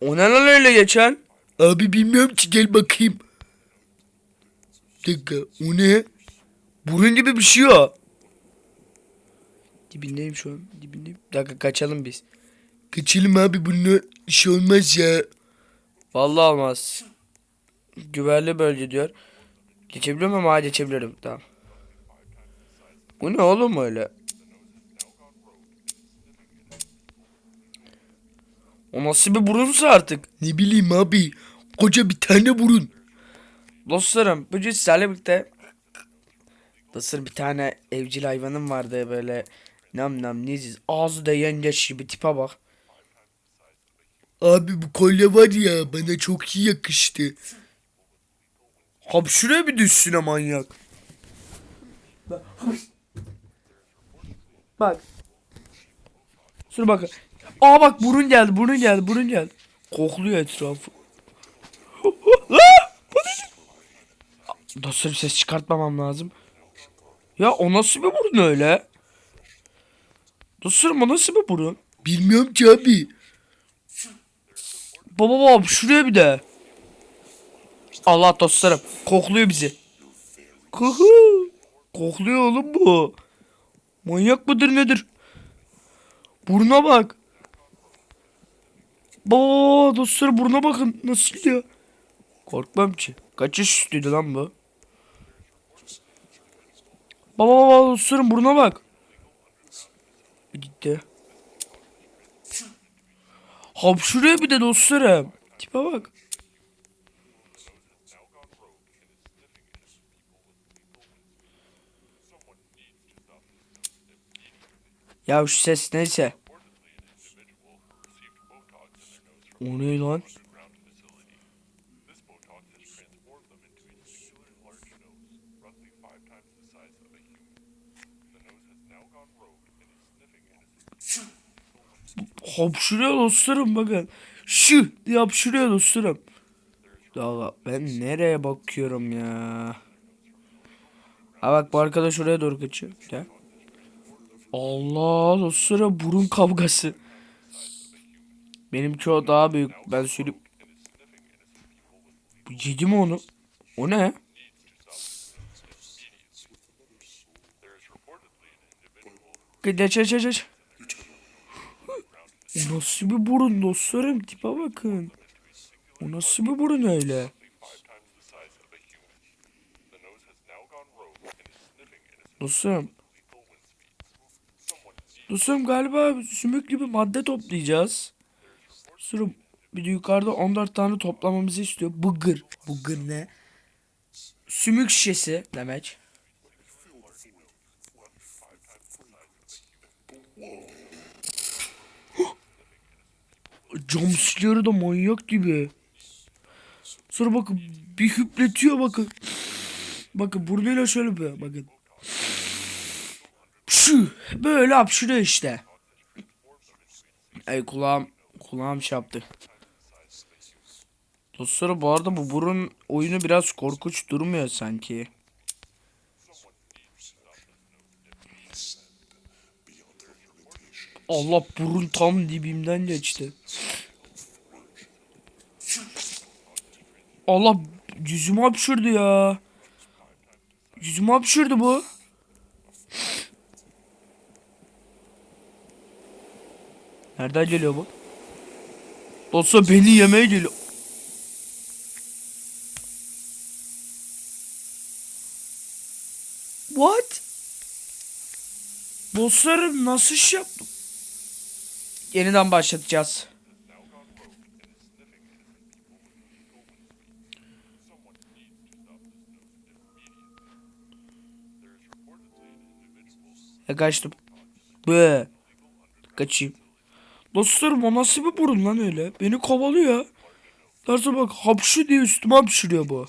O ne lan öyle geçen? Abi bilmiyorum ki gel bakayım. Dakika o ne? Burun gibi bir şey o. Dibindeyim şu an. Dibindeyim. Dakika kaçalım biz. Kaçalım abi bununla iş olmaz ya. Vallahi olmaz. Güvenli bölge diyor. Geçebiliyor muyum? Ha geçebilirim. Tamam. Bu ne oğlum öyle? O nasıl bir burunsa artık? Ne bileyim abi. Koca bir tane burun. Dostlarım bugün sizlerle birlikte Dostlar bir tane evcil hayvanım vardı böyle nam nam niziz ağzı da yengeç gibi tipe bak. Abi bu kolye var ya bana çok iyi yakıştı. Abi şuraya bir düşsün manyak. Bak. Şuna bak. Aa bak burun geldi burun geldi burun geldi. Kokluyor etrafı. Bir ses çıkartmamam lazım. Ya o nasıl bir burun öyle? Dostlarım o nasıl bir burun? Bilmiyorum ki abi. Baba baba şuraya bir de. Allah dostlarım kokluyor bizi. Kuhu. Kokluyor oğlum bu. Manyak mıdır nedir? Buruna bak. Baba dostlarım buruna bakın nasıl gidiyor. Korkmam ki. Kaç yaş üstüydü lan bu? Baba baba dostlarım buruna bak. Gitti. Hapşırıyor bir de dostlarım. Tipe bak. Ya şu ses neyse. O ne lan? Hapşırıyor dostlarım bakın. Şu diye hapşırıyor dostlarım. Ya ben nereye bakıyorum ya? Ha bak bu arkadaş oraya doğru kaçıyor. Gel. Allah dostlarım burun kavgası. Benimki o daha büyük. Ben. Bu Yedi mi onu? O ne? Geç geç geç. O nasıl bir burun dostlarım tipe bakın. O nasıl bir burun öyle? Dostum. Dostum galiba sümüklü bir madde toplayacağız. Dostum bir de yukarıda 14 tane toplamamızı istiyor. Bıgır. Bıgır ne? Sümük şişesi demek. Jumpscare'ı da manyak gibi. Sonra bakın bir hüpletiyor bakın. Bakın burnuyla şöyle bir bakın. Şu böyle hapşırıyor işte. Ay kulağım kulağım şey yaptı. Dostlarım bu arada bu burun oyunu biraz korkunç durmuyor sanki. Allah burun tam dibimden geçti. Allah yüzüme hapşırdı ya. Yüzüme hapşırdı bu. Nereden geliyor bu? Dostlar beni yemeye geliyor. What? Dostlarım nasıl iş yaptım? Yeniden başlatacağız. E kaçtım. Be. Kaçayım. Dostlarım o nasıl bir burun lan öyle? Beni kovalıyor. Derse bak hapşu diye üstüme hapşırıyor bu.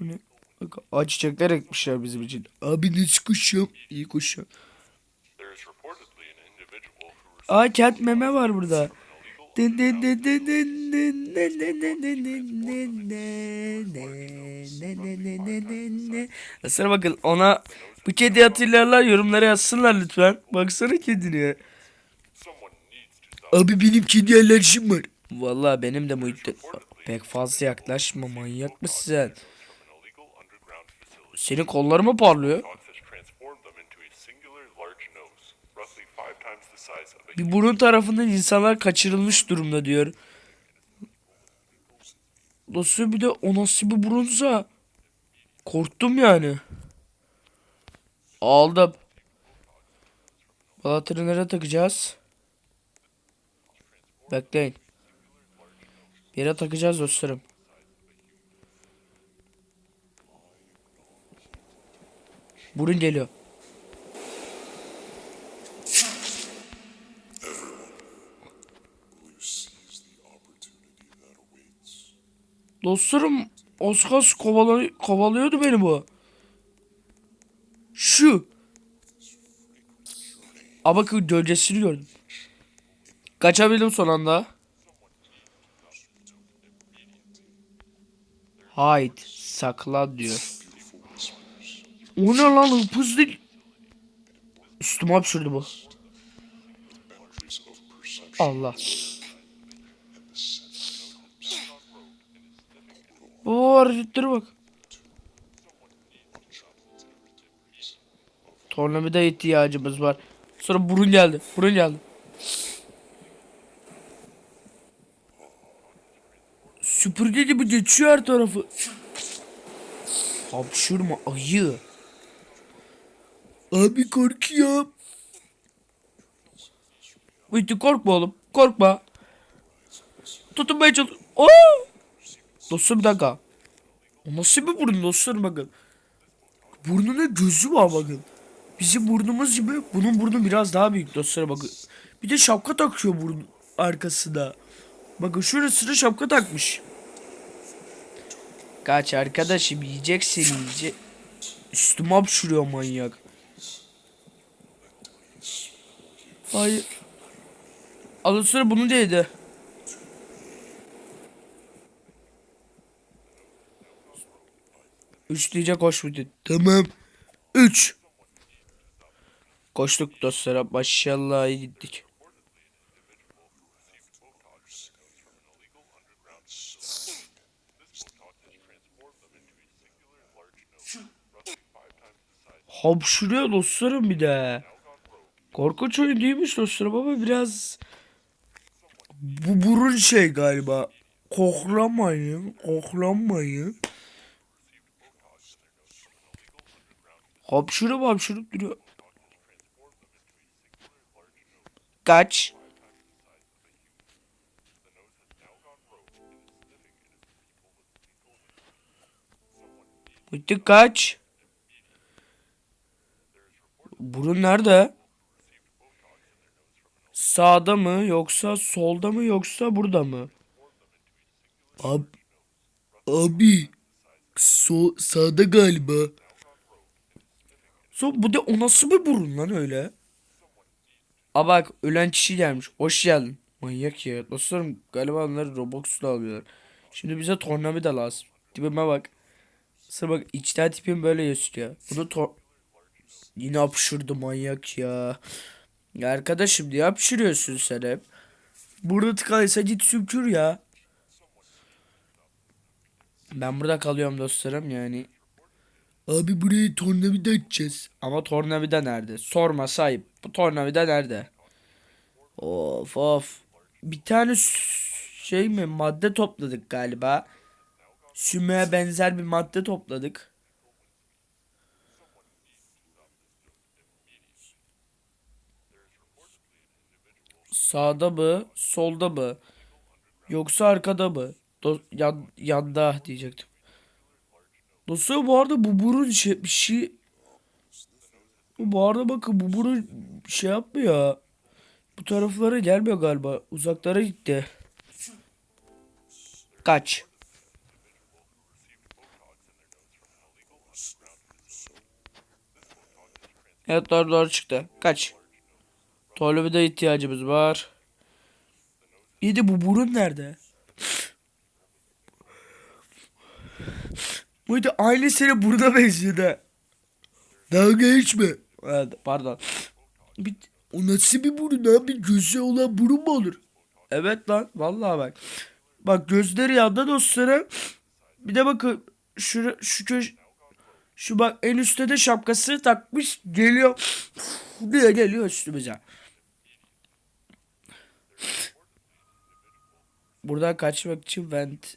Bu ne? Bak, çiçekler ekmişler bizim için. Abi nasıl kuşum? İyi kuşum. Aa kent meme var burada. Aslına bakın ona bu kedi hatırlarlar yorumlara yazsınlar lütfen. Baksana kedine. Abi benim kedi alerjim var. Vallahi benim de Muhittin. Pek fazla yaklaşma manyak mısın? Senin kolları mı parlıyor? Bir burun tarafından insanlar kaçırılmış durumda diyor. Nasıl bir de o nasıl bir burunsa. Korktum yani. Aldım. Balatırı nereye takacağız? Bekleyin. Bir yere takacağız dostlarım. Burun geliyor. Dostlarım Oskas kovala kovalıyordu beni bu. Şu. Ama gölgesini gördüm. Kaçabildim son anda. Hide. Saklan diyor. O ne lan hıpız değil. Üstüme hapşırdı bu. Allah. Oo hareketlere bak. Tornavida ihtiyacımız var. Sonra burun geldi. Burun geldi. Süpürge gibi geçiyor her tarafı. Hapşırma ayı. Abi korkuyorum. Bitti korkma oğlum. Korkma. Tutunmaya çalış. Oo! Dostum bir dakika. Nasıl bir burun dostlarım bakın. Burnuna gözü var bakın. Bizim burnumuz gibi bunun burnu biraz daha büyük dostlarım bakın. Bir de şapka takıyor burun arkasına. Bakın şurasına şapka takmış. Kaç arkadaşım yiyeceksin yiyecek. Üstüme hapşırıyor manyak. Hayır. Alın sıra bunu dedi. Üç diyecek koş mu dedi. Tamam. Üç. Koştuk dostlara. Maşallah iyi gittik. Hapşırıyor dostlarım bir de. Korkunç oyun değilmiş dostlarım ama biraz... Bu burun şey galiba. Koklamayın, koklamayın. Hapşırıp hapşırıp duruyor. Kaç. Bitti kaç. Burun nerede? Sağda mı yoksa solda mı yoksa burada mı? Ab abi. So sağda galiba. So bu da o nasıl bir burun lan öyle? Aa bak ölen kişi gelmiş. Hoş geldin. Manyak ya. Dostlarım galiba onları Robux'la alıyorlar. Şimdi bize tornavida lazım. Tipime bak. Sıra bak içten tipim böyle yaşıyor. Bunu tor... Yine hapşırdı manyak ya. Ya arkadaşım diye hapşırıyorsun sen hep. Burada tıkalıysa git sümkür ya. Ben burada kalıyorum dostlarım yani. Abi buraya tornavida açacağız. Ama tornavida nerede? Sorma sahip. Bu tornavida nerede? Of of. Bir tane şey mi madde topladık galiba. Sümüğe benzer bir madde topladık. Sağda mı? Solda mı? Yoksa arkada mı? Do- yan, yanda diyecektim. Dostum bu arada bu burun şey, bir şey bu arada bakın bu burun şey yapmıyor. Bu taraflara gelmiyor galiba. Uzaklara gitti. Kaç. Evet doğru doğru çıktı. Kaç. Tornavida ihtiyacımız var. İyi de bu burun nerede? Bu da aynı senin buruna benziyor da. Dalga geçme. Evet, pardon. Bir, O nasıl bir burun abi? Gözü olan burun mu olur? Evet lan vallahi bak. Bak gözleri yanda dostlarım. Bir de bakın şu şu köş şu bak en üstte de şapkası takmış geliyor diye geliyor üstümüze. Buradan kaçmak için vent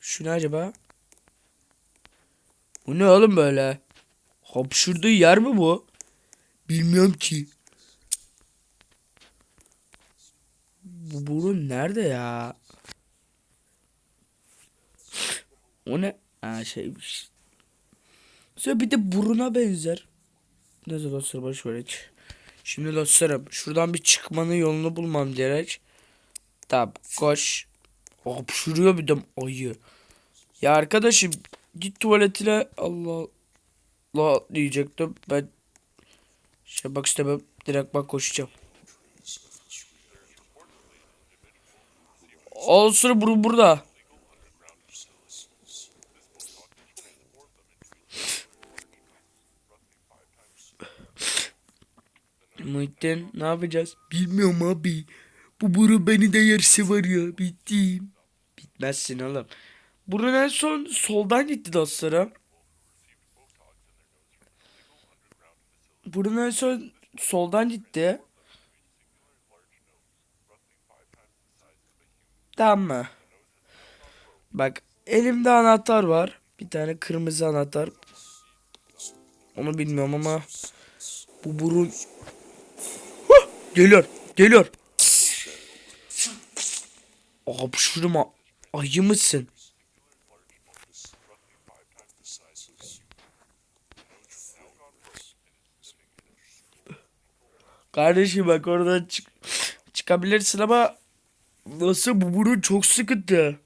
Şu ne acaba? Bu ne oğlum böyle? Hapşırdığı yer mi bu? Bilmiyorum ki. Bu burun nerede ya? O ne? Ha şeymiş. Sonra bir de buruna benzer. Neyse dostlar boş ver hiç. Şimdi dostlarım şuradan bir çıkmanın yolunu bulmam gerek. Tamam koş. Hapşırıyor bir de ayı. Ya arkadaşım git tuvaletine Allah Allah diyecektim. Ben şey bak istemem. Direkt bak koşacağım. Olsun bur burada. Muhittin ne yapacağız? Bilmiyorum abi. Bu boru beni de yerse var ya bittim. Bitmezsin oğlum. Burun en son soldan gitti dostlarım. Burun en son soldan gitti. Tamam mı? Bak elimde anahtar var. Bir tane kırmızı anahtar. Onu bilmiyorum ama bu burun Huh! geliyor. Geliyor. Hapşırma. Ayı mısın? Kardeşim bak oradan çık çıkabilirsin ama nasıl bu burun çok sıkıntı.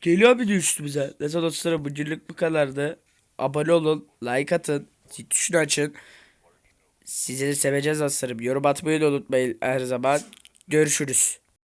Geliyor bir de üstümüze. Neyse dostlarım bugünlük bu kadardı. Abone olun, like atın, tuşunu açın. Sizleri seveceğiz dostlarım. Yorum atmayı da unutmayın her zaman. Görüşürüz.